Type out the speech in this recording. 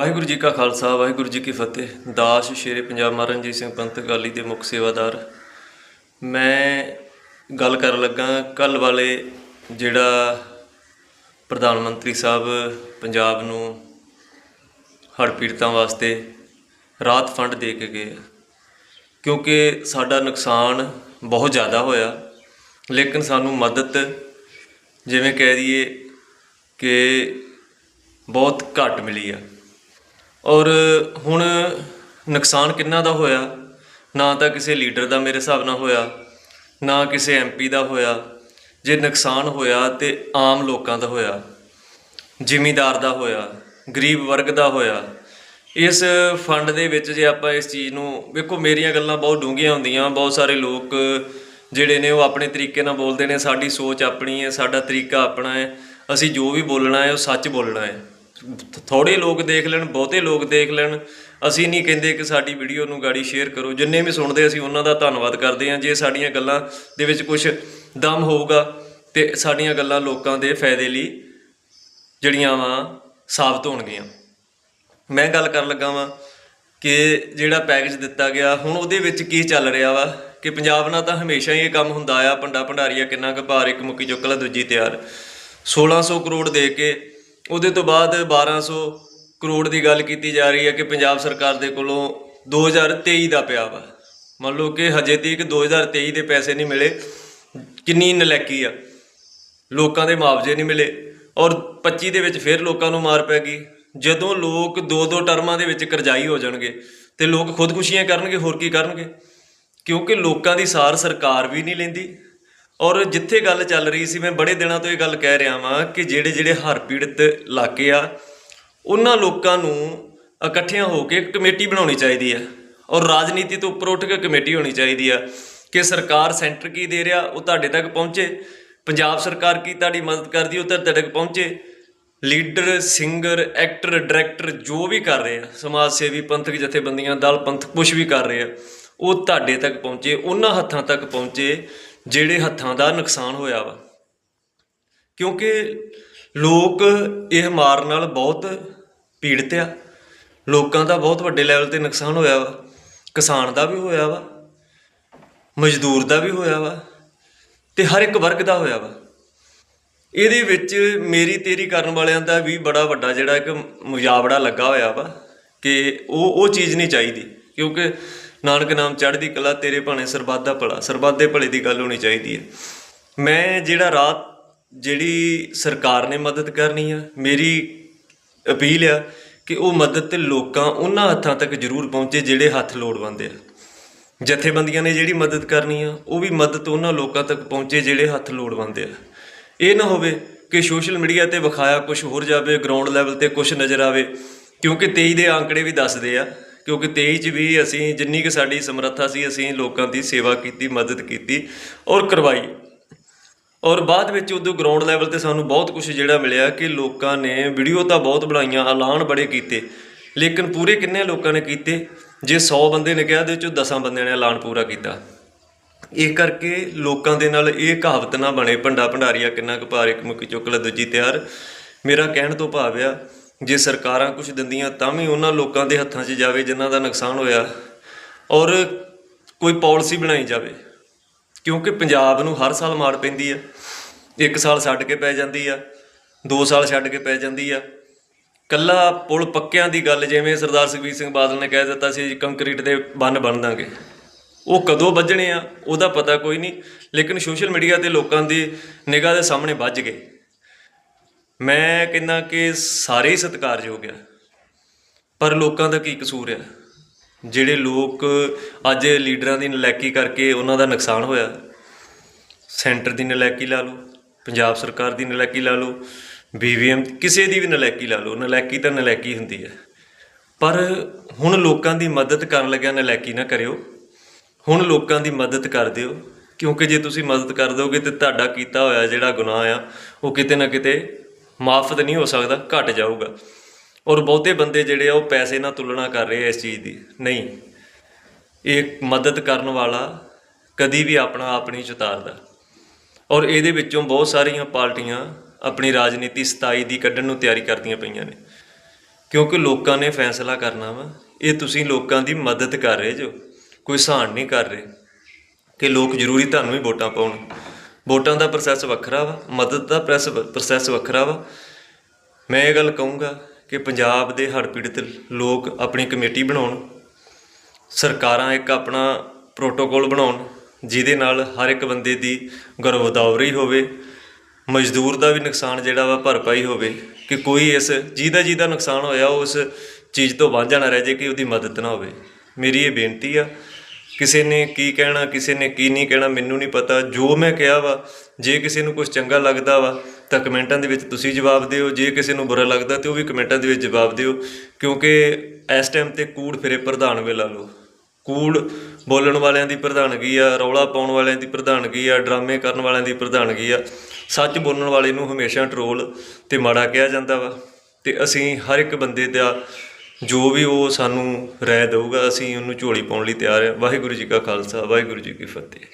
ਵਾਹਿਗੁਰੂ ਜੀ ਕਾ ਖਾਲਸਾ, ਵਾਹਿਗੁਰੂ ਜੀ ਕੀ ਫਤਿਹ। ਦਾਸ ਸ਼ੇਰੇ ਪੰਜਾਬ ਮਹਾਰਨਜੀਤ ਸਿੰਘ ਪੰਥ ਅਕਾਲੀ ਦੇ ਮੁੱਖ ਸੇਵਾਦਾਰ। ਮੈਂ ਗੱਲ ਕਰਨ ਲੱਗਾ ਕੱਲ ਵਾਲੇ ਜਿਹੜਾ ਪ੍ਰਧਾਨ ਮੰਤਰੀ ਸਾਹਿਬ ਪੰਜਾਬ ਨੂੰ ਹੜ੍ਹ ਪੀੜਤਾਂ ਵਾਸਤੇ ਰਾਹਤ ਫੰਡ ਦੇ ਕੇ ਗਏ ਆ। ਕਿਉਂਕਿ ਸਾਡਾ ਨੁਕਸਾਨ ਬਹੁਤ ਜ਼ਿਆਦਾ ਹੋਇਆ, ਲੇਕਿਨ ਸਾਨੂੰ ਮਦਦ ਜਿਵੇਂ ਕਹਿ ਦਈਏ ਕਿ ਬਹੁਤ ਘੱਟ ਮਿਲੀ ਆ। ਔਰ ਹੁਣ ਨੁਕਸਾਨ ਕਿੰਨਾ ਦਾ ਹੋਇਆ? ਨਾ ਤਾਂ ਕਿਸੇ ਲੀਡਰ ਦਾ ਮੇਰੇ ਹਿਸਾਬ ਨਾਲ ਹੋਇਆ, ਨਾ ਕਿਸੇ ਐਮਪੀ ਦਾ ਹੋਇਆ। ਜੇ ਨੁਕਸਾਨ ਹੋਇਆ ਤੇ ਆਮ ਲੋਕਾਂ ਦਾ ਹੋਇਆ, ਜ਼ਿਮੀਦਾਰ ਦਾ ਹੋਇਆ, ਗਰੀਬ ਵਰਗ ਦਾ ਹੋਇਆ। ਇਸ ਫੰਡ ਦੇ ਵਿੱਚ ਜੇ ਆਪਾਂ ਇਸ ਚੀਜ਼ ਨੂੰ, ਵੇਖੋ ਮੇਰੀਆਂ ਗੱਲਾਂ ਬਹੁਤ ਡੂੰਘੀਆਂ ਹੁੰਦੀਆਂ, ਬਹੁਤ ਸਾਰੇ ਲੋਕ ਜਿਹੜੇ ਨੇ ਉਹ ਆਪਣੇ ਤਰੀਕੇ ਨਾਲ ਬੋਲਦੇ ਨੇ, ਸਾਡੀ ਸੋਚ ਆਪਣੀ ਹੈ, ਸਾਡਾ ਤਰੀਕਾ ਆਪਣਾ ਹੈ, ਅਸੀਂ ਜੋ ਵੀ ਬੋਲਣਾ ਹੈ ਉਹ ਸੱਚ ਬੋਲਣਾ ਹੈ। ਥੋੜੇ ਲੋਕ ਦੇਖ ਲੈਣ, ਬਹੁਤੇ ਲੋਕ ਦੇਖ ਲੈਣ। ਅਸੀਂ ਨਹੀਂ ਕਹਿੰਦੇ ਕਿ ਸਾਡੀ ਵੀਡੀਓ ਨੂੰ ਗਾੜੀ ਸ਼ੇਅਰ ਕਰੋ। ਜਿੰਨੇ ਵੀ ਸੁਣਦੇ, ਅਸੀਂ ਉਹਨਾਂ ਦਾ ਧੰਨਵਾਦ ਕਰਦੇ ਹਾਂ। ਜੇ ਸਾਡੀਆਂ ਗੱਲਾਂ ਦੇ ਵਿੱਚ ਕੁਝ ਦਮ ਹੋਊਗਾ, ਤੇ ਸਾਡੀਆਂ ਗੱਲਾਂ ਲੋਕਾਂ ਦੇ ਫਾਇਦੇ ਲਈ ਜਿਹੜੀਆਂ ਵਾ, ਸਾਬਤ ਹੋਣਗੀਆਂ। ਮੈਂ ਗੱਲ ਕਰਨ ਲੱਗਾ ਵਾਂ ਕਿ ਜਿਹੜਾ ਪੈਕੇਜ ਦਿੱਤਾ ਗਿਆ, ਹੁਣ ਉਹਦੇ ਵਿੱਚ ਕੀ ਚੱਲ ਰਿਹਾ ਵਾ? ਕਿ ਪੰਜਾਬ ਨਾਲ ਤਾਂ ਹਮੇਸ਼ਾ ਹੀ ਇਹ ਕੰਮ ਹੁੰਦਾ ਆ। ਪੰਡਾ ਭੰਡਾਰੀਆ ਕਿੰਨਾ ਕੁ ਭਾਰ, ਇੱਕ ਮੁੱਕੀ ਚੁੱਕ ਲਾ, ਦੂਜੀ ਤਿਆਰ। 1600 ਕਰੋੜ ਦੇ ਕੇ ਉਹਦੇ ਤੋਂ ਬਾਅਦ 1200 ਕਰੋੜ ਦੀ ਗੱਲ ਕੀਤੀ ਜਾ ਰਹੀ ਹੈ ਕਿ ਪੰਜਾਬ ਸਰਕਾਰ ਦੇ ਕੋਲੋਂ 2023 ਦਾ ਪਿਆ ਵਾ। ਮੰਨ ਲਓ ਕਿ ਹਜੇ ਤੱਕ 2023 ਦੇ ਪੈਸੇ ਨਹੀਂ ਮਿਲੇ, ਕਿੰਨੀ ਨਲੈਕੀ ਆ। ਲੋਕਾਂ ਦੇ ਮੁਆਵਜ਼ੇ ਨਹੀਂ ਮਿਲੇ ਔਰ 25 ਦੇ ਵਿੱਚ ਫਿਰ ਲੋਕਾਂ ਨੂੰ ਮਾਰ ਪੈ ਗਈ। ਜਦੋਂ ਲੋਕ ਦੋ ਦੋ ਟਰਮਾਂ ਦੇ ਵਿੱਚ ਕਰਜ਼ਾਈ ਹੋ ਜਾਣਗੇ ਤੇ ਲੋਕ ਖੁਦਕੁਸ਼ੀਆਂ ਕਰਨਗੇ, ਹੋਰ ਕੀ ਕਰਨਗੇ? ਕਿਉਂਕਿ ਲੋਕਾਂ ਦੀ ਸਾਰ ਸਰਕਾਰ ਵੀ ਨਹੀਂ ਲੈਂਦੀ ਔਰ ਜਿੱਥੇ ਗੱਲ ਚੱਲ ਰਹੀ ਸੀ, ਮੈਂ ਬੜੇ ਦਿਨਾਂ ਤੋਂ ਇਹ ਗੱਲ ਕਹਿ ਰਿਹਾ ਵਾਂ ਕਿ ਜਿਹੜੇ ਜਿਹੜੇ ਹਰ ਪੀੜਤ ਇਲਾਕੇ ਆ, ਉਹਨਾਂ ਲੋਕਾਂ ਨੂੰ ਇਕੱਠਿਆਂ ਹੋ ਕੇ ਇੱਕ ਕਮੇਟੀ ਬਣਾਉਣੀ ਚਾਹੀਦੀ ਹੈ ਔਰ ਰਾਜਨੀਤੀ ਤੋਂ ਉੱਪਰ ਉੱਠ ਕੇ ਕਮੇਟੀ ਹੋਣੀ ਚਾਹੀਦੀ ਆ ਕਿ ਸਰਕਾਰ ਸੈਂਟਰ ਕੀ ਦੇ ਰਿਹਾ, ਉਹ ਤੁਹਾਡੇ ਤੱਕ ਪਹੁੰਚੇ। ਪੰਜਾਬ ਸਰਕਾਰ ਕੀ ਤੁਹਾਡੀ ਮਦਦ ਕਰਦੀ, ਉਹ ਤੁਹਾਡੇ ਤੱਕ ਪਹੁੰਚੇ। ਲੀਡਰ, ਸਿੰਗਰ, ਐਕਟਰ, ਡਾਇਰੈਕਟਰ ਜੋ ਵੀ ਕਰ ਰਹੇ ਆ, ਸਮਾਜ ਸੇਵੀ, ਪੰਥਕ ਜਥੇਬੰਦੀਆਂ, ਦਲ ਪੰਥ ਕੁਝ ਵੀ ਕਰ ਰਹੇ ਆ, ਉਹ ਤੁਹਾਡੇ ਤੱਕ ਪਹੁੰਚੇ, ਉਹਨਾਂ ਹੱਥਾਂ ਤੱਕ ਪਹੁੰਚੇ। ਜਿਹੜੇ ਹੱਥਾਂ ਦਾ ਨੁਕਸਾਨ ਹੋਇਆ ਵਾ। ਕਿਉਂਕਿ ਲੋਕ ਇਹ ਮਾਰ ਨਾਲ ਬਹੁਤ ਪੀੜਤ ਆ। ਲੋਕਾਂ ਦਾ ਬਹੁਤ ਵੱਡੇ ਲੈਵਲ ਤੇ ਨੁਕਸਾਨ ਹੋਇਆ ਵਾ। ਕਿਸਾਨ ਦਾ ਵੀ ਹੋਇਆ ਵਾ। ਮਜ਼ਦੂਰ ਦਾ ਵੀ ਹੋਇਆ ਵਾ। ਤੇ ਹਰ ਇੱਕ ਵਰਗ ਦਾ ਹੋਇਆ ਵਾ। ਇਹਦੇ ਵਿੱਚ ਮੇਰੀ ਤੇਰੀ ਕਰਨ ਵਾਲਿਆਂ ਦਾ ਵੀ ਬੜਾ ਵੱਡਾ ਜਿਹੜਾ ਇੱਕ ਮੁਜਾਵੜਾ ਲੱਗਾ ਹੋਇਆ ਵਾ ਕਿ ਉਹ ਉਹ ਚੀਜ਼ ਨਹੀਂ ਚਾਹੀਦੀ। ਕਿਉਂਕਿ ਨਾਨਕ ਨਾਮ ਚੜ੍ਹਦੀ ਕਲਾ, ਤੇਰੇ ਭਾਣੇ ਸਰਬੱਤ ਦਾ ਭਲਾ। ਸਰਬੱਤ ਦੇ ਭਲੇ ਦੀ ਗੱਲ ਹੋਣੀ ਚਾਹੀਦੀ ਹੈ। ਮੈਂ ਜਿਹੜਾ ਰਾਤ ਜਿਹੜੀ ਸਰਕਾਰ ਨੇ ਮਦਦ ਕਰਨੀ ਆ, ਮੇਰੀ ਅਪੀਲ ਆ ਕਿ ਉਹ ਮਦਦ ਤੇ ਲੋਕਾਂ ਉਹਨਾਂ ਹੱਥਾਂ ਤੱਕ ਜ਼ਰੂਰ ਪਹੁੰਚੇ ਜਿਹੜੇ ਹੱਥ ਲੋੜਵੰਦ ਆ। ਜਥੇਬੰਦੀਆਂ ਨੇ ਜਿਹੜੀ ਮਦਦ ਕਰਨੀ ਆ, ਉਹ ਵੀ ਮਦਦ ਉਹਨਾਂ ਲੋਕਾਂ ਤੱਕ ਪਹੁੰਚੇ ਜਿਹੜੇ ਹੱਥ ਲੋੜਵੰਦ ਆ। ਇਹ ਨਾ ਹੋਵੇ ਕਿ ਸੋਸ਼ਲ ਮੀਡੀਆ ਤੇ ਵਿਖਾਇਆ ਕੁਝ ਹੋਰ ਜਾਵੇ, ਗਰਾਊਂਡ ਲੈਵਲ ਤੇ ਕੁਝ ਨਜ਼ਰ ਆਵੇ, ਕਿਉਂਕਿ 23 ਦੇ ਆંકੜੇ ਵੀ ਦੱਸਦੇ ਆ ਕਿਉਂਕਿ 23 ਚ ਵੀ ਅਸੀਂ ਜਿੰਨੀ ਕਿ ਸਾਡੀ ਸਮਰੱਥਾ ਸੀ, ਅਸੀਂ ਲੋਕਾਂ ਦੀ ਸੇਵਾ ਕੀਤੀ, ਮਦਦ ਕੀਤੀ ਔਰ ਕਰਵਾਈ। ਔਰ ਬਾਅਦ ਵਿੱਚ ਉਦੋਂ ਗਰਾਊਂਡ ਲੈਵਲ ਤੇ ਸਾਨੂੰ ਬਹੁਤ ਕੁਝ ਜਿਹੜਾ ਮਿਲਿਆ ਕਿ ਲੋਕਾਂ ਨੇ ਵੀਡੀਓ ਤਾਂ ਬਹੁਤ ਬਣਾਈਆਂ, ਐਲਾਨ ਬੜੇ ਕੀਤੇ, ਲੇਕਿਨ ਪੂਰੇ ਕਿੰਨੇ ਲੋਕਾਂ ਨੇ ਕੀਤੇ? ਜੇ 100 ਬੰਦੇ ਨੇ ਕਿਹਾ ਦੇ 'ਚੋਂ 10 ਬੰਦਿਆਂ ਨੇ ਐਲਾਨ ਪੂਰਾ ਕੀਤਾ। ਇਹ ਕਰਕੇ ਲੋਕਾਂ ਦੇ ਨਾਲ ਇਹ ਕਹਾਵਤ ਨਾ ਬਣੇ, ਭੰਡਾ ਭੰਡਾਰੀਆ ਕਿੰਨਾ ਕੁ ਭਾਰ ਇੱਕ ਮੁੱਕੀ ਚੁੱਕ ਲੈ ਦੂਜੀ ਤਿਆਰ। ਮੇਰਾ ਕਹਿਣ ਤੋਂ ਭਾਵ ਆ ਜੇ ਸਰਕਾਰਾਂ ਕੁਝ ਦਿੰਦੀਆਂ ਤਾਂ ਵੀ ਉਹਨਾਂ ਲੋਕਾਂ ਦੇ ਹੱਥਾਂ 'ਚ ਜਾਵੇ ਜਿਨ੍ਹਾਂ ਦਾ ਨੁਕਸਾਨ ਹੋਇਆ ਔਰ ਕੋਈ ਪਾਲਿਸੀ ਬਣਾਈ ਜਾਵੇ। ਕਿਉਂਕਿ ਪੰਜਾਬ ਨੂੰ ਹਰ ਸਾਲ ਮਾਰ ਪੈਂਦੀ ਆ। ਇੱਕ ਸਾਲ ਛੱਡ ਕੇ ਪੈ ਜਾਂਦੀ ਆ, ਦੋ ਸਾਲ ਛੱਡ ਕੇ ਪੈ ਜਾਂਦੀ ਆ। ਕੱਲਾ ਪੁਲ ਪੱਕਿਆਂ ਦੀ ਗੱਲ ਜਿਵੇਂ ਸਰਦਾਰ ਸੁਖਬੀਰ ਸਿੰਘ ਬਾਦਲ ਨੇ ਕਹਿ ਦਿੱਤਾ ਸੀ, ਕੰਕਰੀਟ ਦੇ ਬੰਨ ਬਣ ਦਾਂਗੇ। ਉਹ ਕਦੋਂ ਵੱਜਣੇ ਆ, ਉਹਦਾ ਪਤਾ ਕੋਈ ਨਹੀਂ। ਲੇਕਿਨ ਸੋਸ਼ਲ ਮੀਡੀਆ ਤੇ ਲੋਕਾਂ ਦੀ ਨਿਗਾਹ ਦੇ ਸਾਹਮਣੇ ਵੱਜ ਗਏ। ਮੈਂ ਕਹਿੰਦਾ ਕਿ ਸਾਰੇ ਹੀ ਸਤਿਕਾਰਯੋਗ ਆ, ਪਰ ਲੋਕਾਂ ਦਾ ਕੀ ਕਸੂਰ ਆ? ਜਿਹੜੇ ਲੋਕ ਅੱਜ ਲੀਡਰਾਂ ਦੀ ਨਲੈਕੀ ਕਰਕੇ ਉਹਨਾਂ ਦਾ ਨੁਕਸਾਨ ਹੋਇਆ, ਸੈਂਟਰ ਦੀ ਨਲੈਕੀ ਲਾ ਲਓ, ਪੰਜਾਬ ਸਰਕਾਰ ਦੀ ਨਲੈਕੀ ਲਾ ਲਓ ਬੀਵੀਐਮ ਕਿਸੇ ਦੀ ਵੀ ਨਲੈਕੀ ਲਾ ਲਓ, ਨਲੈਕੀ ਤਾਂ ਨਲੈਕੀ ਹੁੰਦੀ ਹੈ ਪਰ ਹੁਣ ਲੋਕਾਂ ਦੀ ਮਦਦ ਕਰਨ ਲੱਗਿਆ ਨਲੈਕੀ ਨਾ ਕਰਿਓ, ਹੁਣ ਲੋਕਾਂ ਦੀ ਮਦਦ ਕਰ ਦਿਓ, ਕਿਉਂਕਿ ਜੇ ਤੁਸੀਂ ਮਦਦ ਕਰ ਦੋਗੇ ਤੇ ਤੁਹਾਡਾ ਕੀਤਾ ਹੋਇਆ ਜਿਹੜਾ ਗੁਨਾਹ ਆ, ਉਹ ਕਿਤੇ ਨਾ ਕਿਤੇ ਮਾਫ਼ਤ ਨਹੀਂ ਹੋ ਸਕਦਾ, ਘਟ ਜਾਊਗਾ। ਔਰ ਬਹੁਤੇ ਬੰਦੇ ਜਿਹੜੇ ਆ, ਉਹ ਪੈਸੇ ਨਾਲ ਤੁਲਨਾ ਕਰ ਰਹੇ ਆ ਇਸ ਚੀਜ਼ ਦੀ। ਨਹੀਂ। ਇਹ ਮਦਦ ਕਰਨ ਵਾਲਾ ਕਦੀ ਵੀ ਆਪਣਾ ਆਪ ਨਹੀਂ ਚੁਤਾਰਦਾ ਔਰ ਇਹਦੇ ਵਿੱਚੋਂ ਬਹੁਤ ਸਾਰੀਆਂ ਪਾਰਟੀਆਂ ਆਪਣੀ ਰਾਜਨੀਤੀ 27 ਦੀ ਕੱਢਣ ਨੂੰ ਤਿਆਰੀ ਕਰਦੀਆਂ ਪਈਆਂ ਨੇ। ਕਿਉਂਕਿ ਲੋਕਾਂ ਨੇ ਫੈਸਲਾ ਕਰਨਾ ਵਾ, ਇਹ ਤੁਸੀਂ ਲੋਕਾਂ ਦੀ ਮਦਦ ਕਰ ਰਹੇ ਜੋ, ਕੋਈ ਸਹਾਨ ਨਹੀਂ ਕਰ ਰਹੇ ਕਿ ਲੋਕ ਜ਼ਰੂਰੀ ਤੁਹਾਨੂੰ ਹੀ ਵੋਟਾਂ ਪਾਉਣ। ਵੋਟਾਂ ਦਾ ਪ੍ਰੋਸੈਸ ਵੱਖਰਾ ਵਾ, ਮਦਦ ਦਾ ਪ੍ਰੈਸ, ਪ੍ਰੋਸੈਸ ਵੱਖਰਾ ਵਾ। ਮੈਂ ਇਹ ਗੱਲ ਕਹੂੰਗਾ ਕਿ ਪੰਜਾਬ ਦੇ ਹੜ੍ਹ ਪੀੜਤ ਲੋਕ ਆਪਣੀ ਕਮੇਟੀ ਬਣਾਉਣ, ਸਰਕਾਰਾਂ ਇੱਕ ਆਪਣਾ ਪ੍ਰੋਟੋਕੋਲ ਬਣਾਉਣ, ਜਿਹਦੇ ਨਾਲ ਹਰ ਇੱਕ ਬੰਦੇ ਦੀ ਗਰੋਦੌਰੀ ਹੋਵੇ, ਮਜ਼ਦੂਰ ਦਾ ਵੀ ਨੁਕਸਾਨ ਜਿਹੜਾ ਵਾ ਭਰਪਾਈ ਹੋਵੇ, ਕਿ ਕੋਈ ਇਸ ਜਿਹਦਾ ਜਿਹਦਾ ਨੁਕਸਾਨ ਹੋਇਆ ਉਹ ਉਸ ਚੀਜ਼ ਤੋਂ ਵਾਂਝਾ ਨਾ ਰਹਿ ਜੇ, ਕਿ ਉਹਦੀ ਮਦਦ ਨਾ ਹੋਵੇ। ਮੇਰੀ ਇਹ ਬੇਨਤੀ ਆ ਕਿਸੇ ਨੇ ਕੀ ਕਹਿਣਾ, ਕਿਸੇ ਨੇ ਕੀ ਨਹੀਂ ਕਹਿਣਾ, ਮੈਨੂੰ ਨਹੀਂ ਪਤਾ। ਜੋ ਮੈਂ ਕਿਹਾ ਵਾ, ਜੇ ਕਿਸੇ ਨੂੰ ਕੁਝ ਚੰਗਾ ਲੱਗਦਾ ਵਾ, ਤਾਂ ਕਮੈਂਟਾਂ ਦੇ ਵਿੱਚ ਤੁਸੀਂ ਜਵਾਬ ਦਿਓ। ਜੇ ਕਿਸੇ ਨੂੰ ਬੁਰਾ ਲੱਗਦਾ, ਤੇ ਉਹ ਵੀ ਕਮੈਂਟਾਂ ਦੇ ਵਿੱਚ ਜਵਾਬ ਦਿਓ। ਕਿਉਂਕਿ ਇਸ ਟਾਈਮ ਤੇ ਕੂੜ ਫਿਰੇ ਪ੍ਰਧਾਨ ਵੇ ਲਾ ਲਓ। ਕੂੜ ਬੋਲਣ ਵਾਲਿਆਂ ਦੀ ਪ੍ਰਧਾਨਗੀ ਆ, ਰੌਲਾ ਪਾਉਣ ਵਾਲਿਆਂ ਦੀ ਪ੍ਰਧਾਨਗੀ ਆ, ਡਰਾਮੇ ਕਰਨ ਵਾਲਿਆਂ ਦੀ ਪ੍ਰਧਾਨਗੀ ਆ। ਸੱਚ ਬੋਲਣ ਵਾਲੇ ਨੂੰ ਹਮੇਸ਼ਾ ਟਰੋਲ ਤੇ ਮਾੜਾ ਕਿਹਾ ਜਾਂਦਾ ਵਾ। ਤੇ ਅਸੀਂ ਹਰ ਇੱਕ ਬੰਦੇ ਦਾ ਜੋ ਵੀ ਉਹ ਸਾਨੂੰ ਰਾਏ ਦਊਗਾ, ਅਸੀਂ ਉਹਨੂੰ ਝੋਲੀ ਪਾਉਣ ਲਈ ਤਿਆਰ ਆ ਵਾਹਿਗੁਰੂ ਜੀ ਕਾ ਖਾਲਸਾ, ਵਾਹਿਗੁਰੂ ਜੀ ਕੀ ਫਤਿਹ।